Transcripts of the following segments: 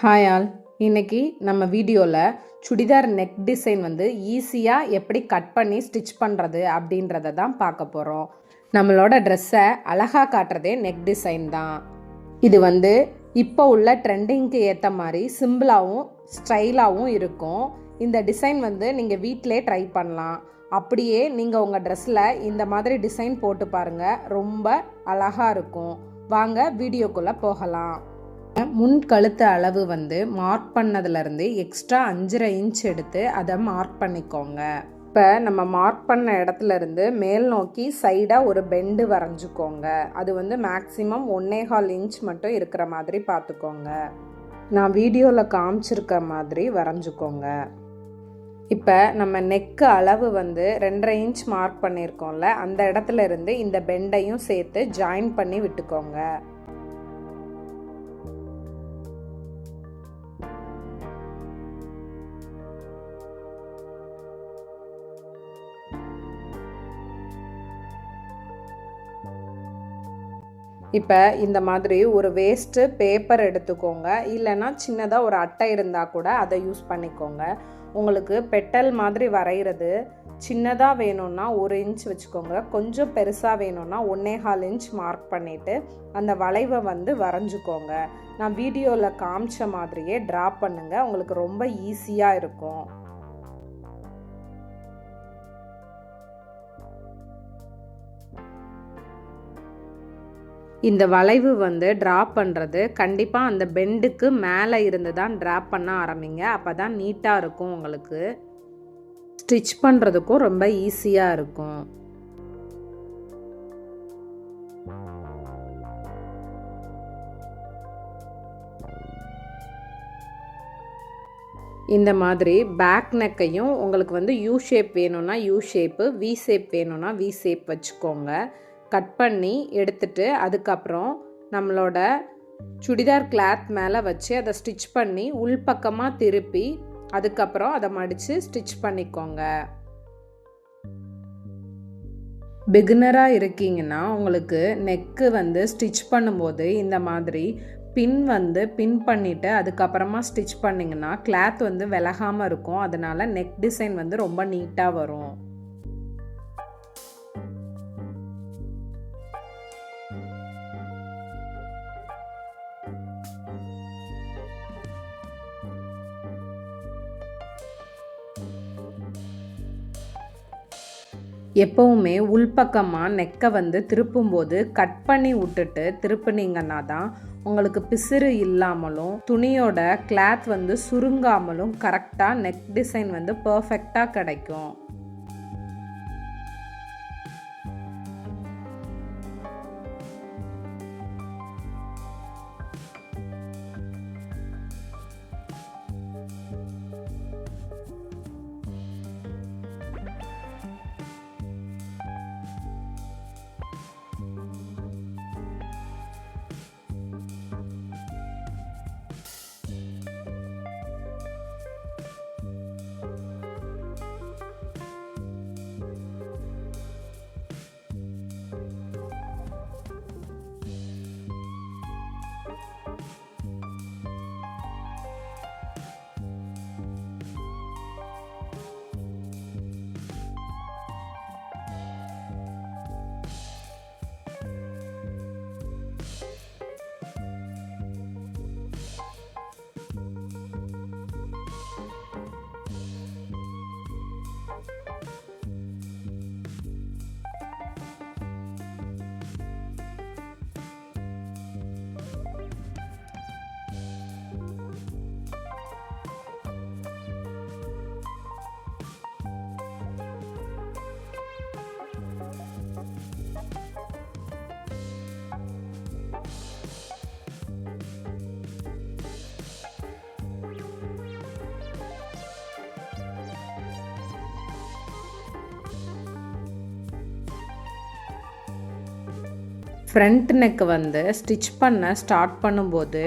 Hi all இன்னைக்கு நம்ம வீடியோவில் சுடிதார் நெக் டிசைன் வந்து ஈஸியாக எப்படி கட் பண்ணி ஸ்டிச் பண்ணுறது அப்படின்றத தான் பார்க்க போகிறோம் நம்மளோட ட்ரெஸ்ஸை அழகாக காட்டுறதே நெக் டிசைன் தான். இது வந்து இப்போ உள்ள ட்ரெண்டிங்க்கு ஏற்ற மாதிரி சிம்பிளாகவும் ஸ்டைலாகவும் இருக்கும். இந்த டிசைன் வந்து நீங்கள் வீட்டிலே ட்ரை பண்ணலாம். அப்படியே நீங்கள் உங்கள் ட்ரெஸ்ஸில் இந்த மாதிரி டிசைன் போட்டு பாருங்கள் ரொம்ப அழகாக இருக்கும். வாங்க வீடியோக்குள்ளே போகலாம். முன் கழுத்து அளவு வந்து மார்க் பண்ணதுலேருந்து எக்ஸ்ட்ரா அஞ்சரை இன்ச் எடுத்து அதை மார்க் பண்ணிக்கோங்க. இப்போ நம்ம மார்க் பண்ண இடத்துல இருந்து மேல் நோக்கி சைடாக ஒரு பெண்டு வரைஞ்சிக்கோங்க. அது வந்து மேக்ஸிமம் ஒன்னே ஹால் இன்ச் மட்டும் இருக்கிற மாதிரி பார்த்துக்கோங்க. நான் வீடியோவில் காமிச்சிருக்க மாதிரி வரைஞ்சிக்கோங்க. இப்போ நம்ம நெக்கு அளவு வந்து ரெண்டரை இன்ச் மார்க் பண்ணியிருக்கோம்ல அந்த இடத்துல இருந்து இந்த பெண்டையும் சேர்த்து ஜாயின் பண்ணி விட்டுக்கோங்க. இப்போ இந்த மாதிரி ஒரு வேஸ்ட்டு பேப்பர் எடுத்துக்கோங்க. இல்லைன்னா சின்னதாக ஒரு அட்டை இருந்தால் கூட அதை யூஸ் பண்ணிக்கோங்க. உங்களுக்கு பெட்டல் மாதிரி வரைகிறது சின்னதாக வேணும்னா ஒரு இன்ச் வச்சுக்கோங்க. கொஞ்சம் பெருசாக வேணும்னா ஒன்னே கால் இன்ச் மார்க் பண்ணிவிட்டு அந்த வளைவை வந்து வரைஞ்சிக்கோங்க. நான் வீடியோவில் காமிச்ச மாதிரியே ட்ரா பண்ணுங்கள் உங்களுக்கு ரொம்ப ஈஸியாக இருக்கும். இந்த வளைவு வந்து ட்ரா பண்ணுறது கண்டிப்பாக அந்த பெண்டுக்கு மேலே இருந்து தான் ட்ரா பண்ண ஆரம்பிங்க. அப்போ தான் நீட்டாக இருக்கும் உங்களுக்கு. ஸ்டிச் பண்ணுறதுக்கும் ரொம்ப ஈஸியாக இருக்கும். இந்த மாதிரி பேக் நெக்கையும் உங்களுக்கு வந்து யூ ஷேப் வேணும்னா யூ ஷேப்பு வி ஷேப் வேணும்னா வி ஷேப் வச்சுக்கோங்க. கட் பண்ணி எடுத்துட்டு அதுக்கப்புறம் நம்மளோட சுடிதார் கிளாத் மேலே வச்சு அதை ஸ்டிச் பண்ணி உள்பக்கமாக திருப்பி அதுக்கப்புறம் அதை மடித்து ஸ்டிச் பண்ணிக்கோங்க. பிகினராக இருக்கீங்கன்னா உங்களுக்கு நெக்கு வந்து ஸ்டிச் பண்ணும்போது இந்த மாதிரி பின் வந்து பின் பண்ணிவிட்டு அதுக்கப்புறமா ஸ்டிச் பண்ணிங்கன்னா கிளாத் வந்து விலகாமல் இருக்கும். அதனால் நெக் டிசைன் வந்து ரொம்ப நீட்டாக வரும். எப்போவுமே உள்பக்கமாக நெக்கை வந்து திருப்பும்போது கட் பண்ணி விட்டுட்டு திருப்புனீங்கன்னா தான் உங்களுக்கு பிசிறு இல்லாமலும் துணியோட கிளாத் வந்து சுருங்காமலும் கரெக்டாக நெக் டிசைன் வந்து பர்ஃபெக்டாக கிடைக்கும். ஃப்ரண்ட் நெக் வந்து ஸ்டிச் பண்ண ஸ்டார்ட் பண்ணும்போது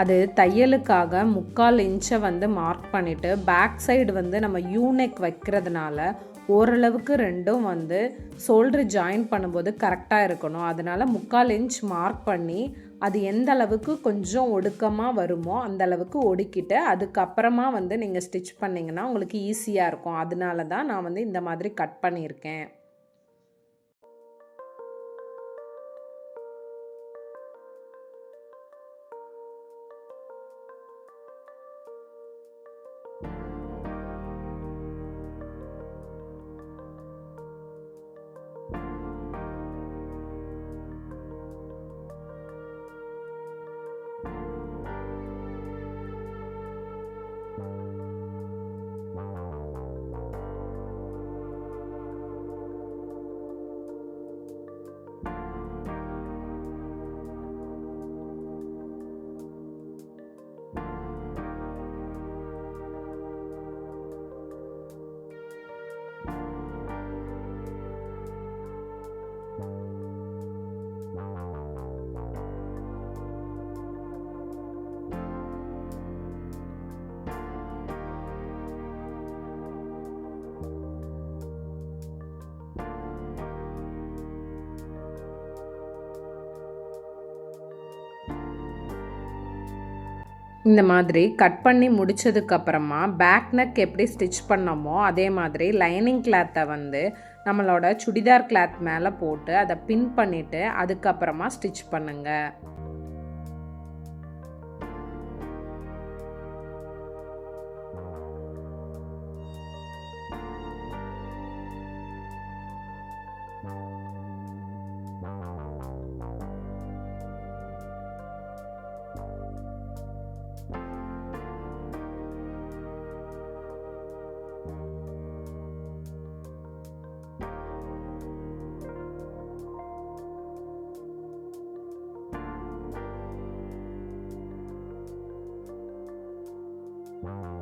அது தையலுக்காக முக்கால் இன்ச்சை வந்து மார்க் பண்ணிவிட்டு பேக் சைடு வந்து நம்ம யூனெக் வைக்கிறதுனால ஓரளவுக்கு ரெண்டும் வந்து ஷோல்டர் ஜாயின் பண்ணும்போது கரெக்டாக இருக்கணும். அதனால் முக்கால் இன்ச் மார்க் பண்ணி அது எந்த அளவுக்கு கொஞ்சம் ஒடுக்கமாக வருமோ அந்த அளவுக்கு ஒடுக்கிட்டு அதுக்கப்புறமா வந்து நீங்கள் ஸ்டிச் பண்ணிங்கன்னா உங்களுக்கு ஈஸியாக இருக்கும். அதனால தான் நான் வந்து இந்த மாதிரி கட் பண்ணியிருக்கேன். இந்த மாதிரி கட் பண்ணி முடிச்சதுக்கப்புறமா பேக் நெக் எப்படி ஸ்டிச் பண்ணோமோ அதே மாதிரி லைனிங் கிளாத்தை வந்து நம்மளோட சுடிதார் கிளாத் மேலே போட்டு அதை பின் பண்ணிவிட்டு அதுக்கப்புறமா ஸ்டிச் பண்ணுங்கள் Bye.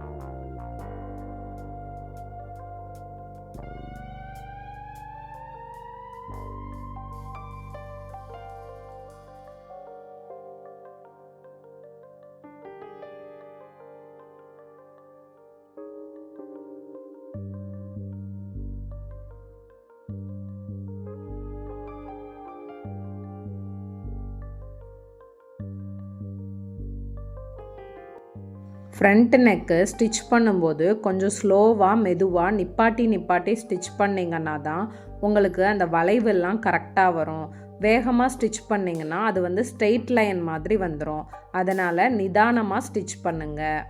ஃப்ரண்ட் நெக்கு ஸ்டிச் பண்ணும்போது கொஞ்சம் ஸ்லோவாக மெதுவாக நிப்பாட்டி நிப்பாட்டி ஸ்டிச் பண்ணிங்கன்னா தான் உங்களுக்கு அந்த வளைவெல்லாம் கரெக்டாக வரும். வேகமாக ஸ்டிச் பண்ணிங்கன்னா அது வந்து ஸ்ட்ரெயிட் லைன் மாதிரி வந்துடும் அதனால் நிதானமாக ஸ்டிச் பண்ணுங்கள்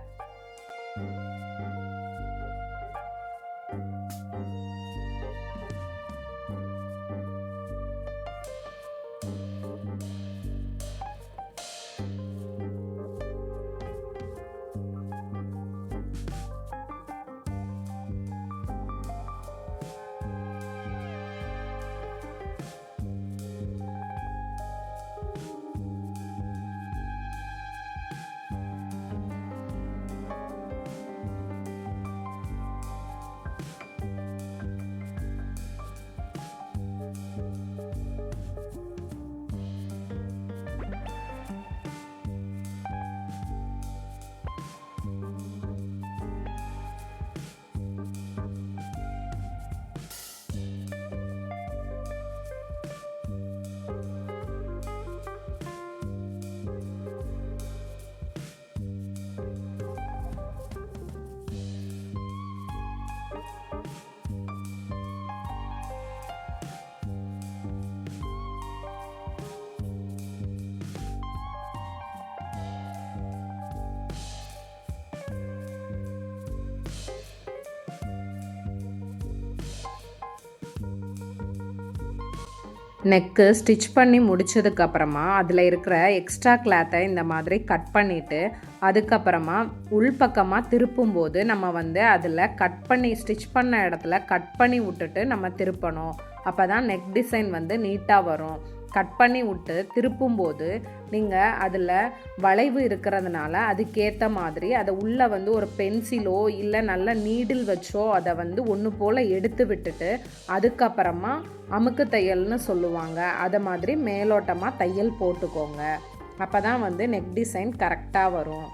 நெக்கு ஸ்டிச் பண்ணி முடிச்சதுக்கப்புறமா அதில் இருக்கிற எக்ஸ்ட்ரா கிளாத்தை இந்த மாதிரி கட் பண்ணிவிட்டு அதுக்கப்புறமா உள்பக்கமாக திருப்பும்போது நம்ம வந்து அதில் கட் பண்ணி ஸ்டிச் பண்ண இடத்துல கட் பண்ணி விட்டுட்டு நம்ம திருப்பணும். அப்போ தான் நெக் டிசைன் வந்து நீட்டாக வரும். கட் பண்ணி விட்டு திருப்பும்போது நீங்கள் அதில் வளைவு இருக்கிறதுனால அதுக்கேற்ற மாதிரி அதை உள்ளே வந்து ஒரு பென்சிலோ இல்லை நல்ல நீடில் வச்சோ அதை வந்து ஒன்று போல் எடுத்து விட்டுட்டு அதுக்கப்புறமா அமுக்கு தையல்னு சொல்லுவாங்க. அதை மாதிரி மேலோட்டமாக தையல் போட்டுக்கோங்க. அப்போ தான் வந்து நெக் டிசைன் கரெக்டாக வரும்.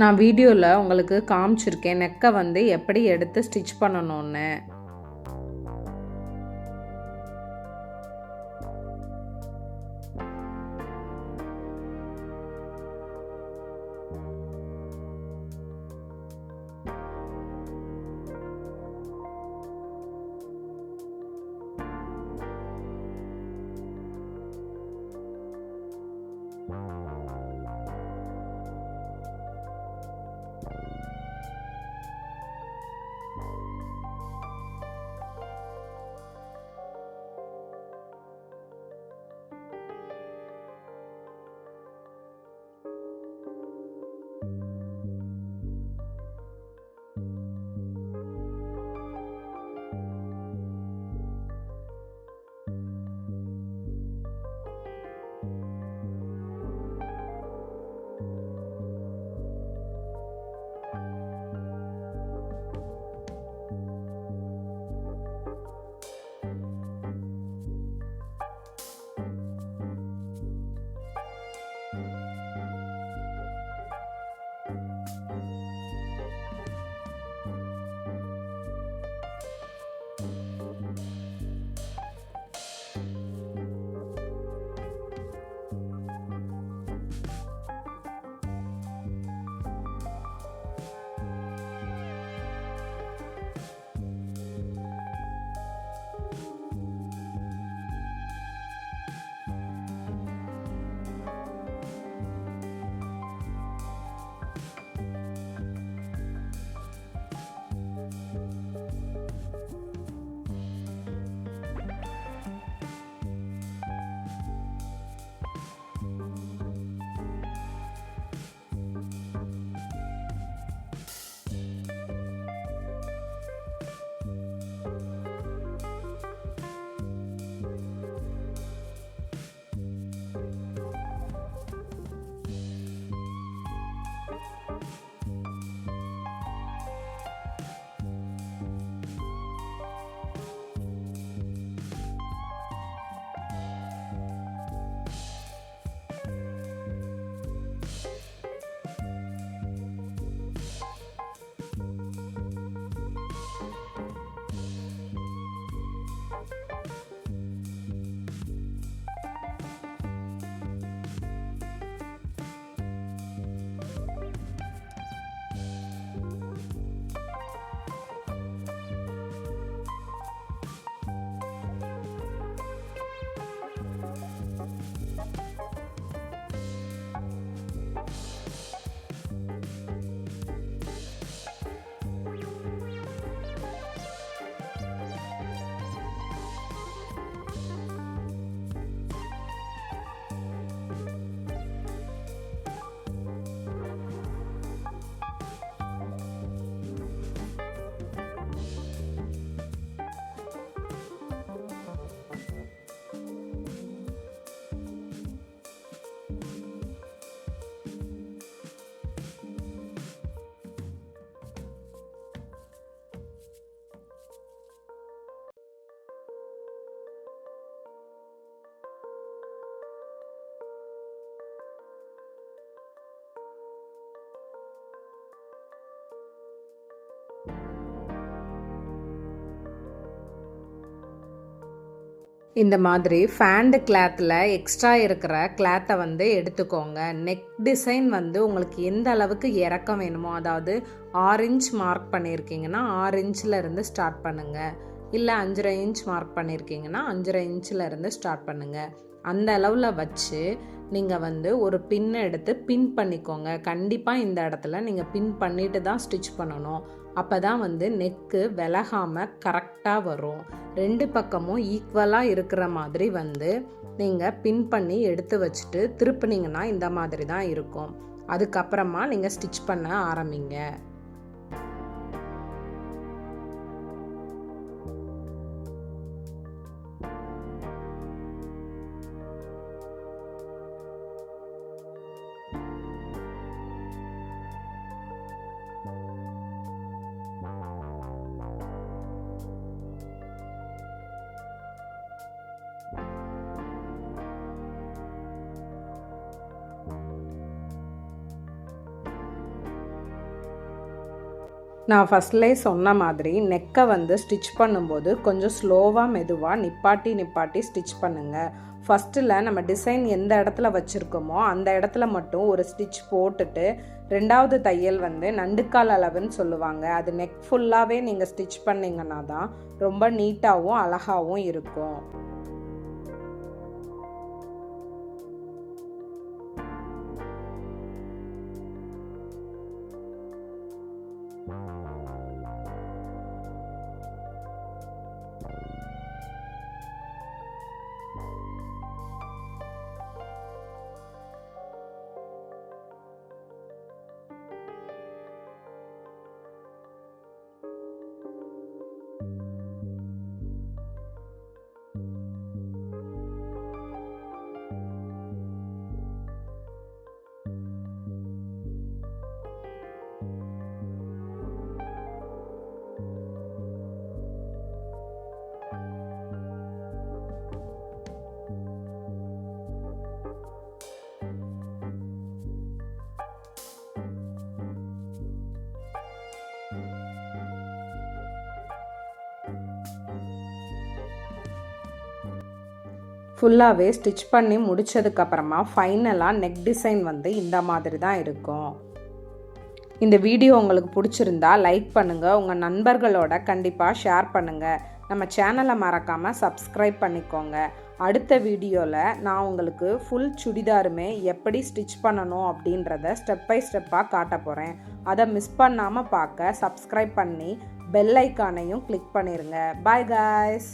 நான் வீடியோவில் உங்களுக்கு காமிச்சிருக்கேன் நெக்கை வந்து எப்படி எடுத்து ஸ்டிச் பண்ணணும்னு. இந்த மாதிரி ஃபேண்டு கிளாத்தில் எக்ஸ்ட்ரா இருக்கிற கிளாத்தை வந்து எடுத்துக்கோங்க. நெக் டிசைன் வந்து உங்களுக்கு எந்த அளவுக்கு இறக்கம் வேணுமோ அதாவது ஆறு இன்ச் மார்க் பண்ணியிருக்கீங்கன்னா ஆறு இன்ச்சில் இருந்து ஸ்டார்ட் பண்ணுங்கள் இல்லை அஞ்சரை இன்ச் மார்க் பண்ணியிருக்கீங்கன்னா அஞ்சரை இன்ச்சில் இருந்து ஸ்டார்ட் பண்ணுங்கள் அந்த அளவில் வச்சு நீங்கள் வந்து ஒரு பின்னை எடுத்து பின் பண்ணிக்கோங்க. கண்டிப்பாக இந்த இடத்துல நீங்கள் பின் பண்ணிட்டு தான் ஸ்டிச் பண்ணணும். அப்போ தான் வந்து நெக்கு விலகாமல் கரெக்டாக வரும். ரெண்டு பக்கமும் ஈக்குவலாக இருக்கிற மாதிரி வந்து நீங்கள் பின் பண்ணி எடுத்து வச்சுட்டு திருப்பினீங்கன்னா இந்த மாதிரி தான் இருக்கும். அதுக்கப்புறமா நீங்கள் ஸ்டிச் பண்ண ஆரம்பிங்க. நான் ஃபஸ்ட்லே சொன்ன மாதிரி நெக்கை வந்து ஸ்டிச் பண்ணும்போது கொஞ்சம் ஸ்லோவாக மெதுவாக நிப்பாட்டி நிப்பாட்டி ஸ்டிச் பண்ணுங்கள் ஃபஸ்ட்டில் நம்ம டிசைன் எந்த இடத்துல வச்சுருக்கோமோ அந்த இடத்துல மட்டும் ஒரு ஸ்டிச் போட்டுட்டு ரெண்டாவது தையல் வந்து நண்டுக்கால் அளவுன்னு சொல்லுவாங்க. அது நெக் ஃபுல்லாகவே நீங்கள் ஸ்டிச் பண்ணிங்கன்னா தான் ரொம்ப நீட்டாகவும் அழகாகவும் இருக்கும். ஃபுல்லாகவே ஸ்டிச் பண்ணி முடிச்சதுக்கப்புறமா ஃபைனலாக நெக் டிசைன் வந்து இந்த மாதிரி தான் இருக்கும். இந்த வீடியோ உங்களுக்கு பிடிச்சிருந்தா லைக் பண்ணுங்கள் உங்கள் நண்பர்களோட கண்டிப்பாக ஷேர் பண்ணுங்கள் நம்ம சேனலை மறக்காமல் சப்ஸ்கிரைப் பண்ணிக்கோங்க. அடுத்த வீடியோவில் நான் உங்களுக்கு ஃபுல் சுடிதாருமே எப்படி ஸ்டிச் பண்ணணும் அப்படின்றத ஸ்டெப் பை ஸ்டெப்பாக காட்ட போகிறேன் அதை மிஸ் பண்ணாமல் பார்க்க சப்ஸ்கிரைப் பண்ணி பெல் ஐக்கானையும் கிளிக் பண்ணிடுங்க பாய் காய்ஸ்